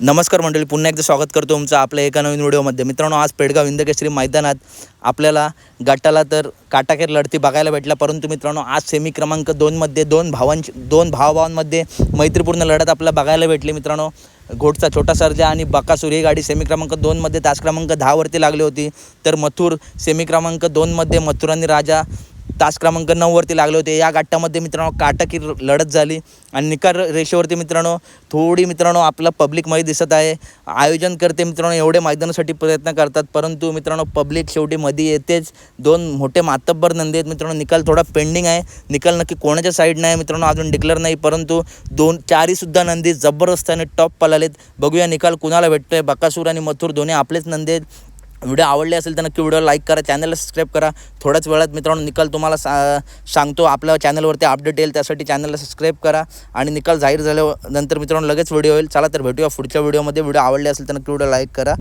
नमस्कार मंडळी पुन्हा एकदा स्वागत करतो तुमचं आपल्या एका नवीन व्हिडिओमध्ये. मित्रांनो आज पेडगाव इंदकेश्री मैदानात आपल्याला गटाला तर काटाकेर लढती बघायला भेटला परंतु मित्रांनो आज सेमी क्रमांक दोनमध्ये दोन भावांची दोन भावाभावांमध्ये मैत्रीपूर्ण लढत आपल्याला बघायला भेटली. मित्रांनो घोटचा छोटा सर्जा आणि बकासूर ही गाडी सेमी क्रमांक दोनमध्ये तास क्रमांक दहावरती लागली होती. तर मथुर सेमी क्रमांक दोनमध्ये मथुर आणि राजा तास क्रमांक नऊवरती लागले होते. या गाठामध्ये मित्रांनो काटकी लढत झाली. आणि निकाल रेषेवरती मित्रांनो थोडी मित्रांनो आपलं पब्लिकमध्ये दिसत आहे. आयोजन करते मित्रांनो एवढे मैदानासाठी प्रयत्न करतात. परंतु मित्रांनो पब्लिक शेवटी मध्ये येतेच. दोन मोठे मातब्बर नंदी आहेत मित्रांनो. निकाल थोडा पेंडिंग आहे. निकाल नक्की कोणाच्या साईडनं आहे मित्रांनो अजून डिक्लेअर नाही. परंतु दोन चारहीसुद्धा नंदी जबरदस्त आणि टॉप आहेत बघूया निकाल कुणाला भेटतोय. बकासूर आणि मथुर दोन्ही आपलेच नंदी आहेत. व्हिडिओ आवडले असेल तर नक्की व्हिडिओ लाईक करा चॅनलला सबस्क्राईब करा. थोड्याच वेळात मित्रांनो निकाल तुम्हाला सा सांगतो. आपल्या चॅनलवरती अपडेट येईल त्यासाठी चॅनलला सबस्क्राईब करा. आणि निकाल जाहीर झाल्यानंतर मित्रांनो लगेच व्हिडिओ होईल चला तर भेटूया पुढच्या व्हिडिओमध्ये. व्हिडिओ आवडले असेल तर नक्की व्हिडिओ लाईक करा.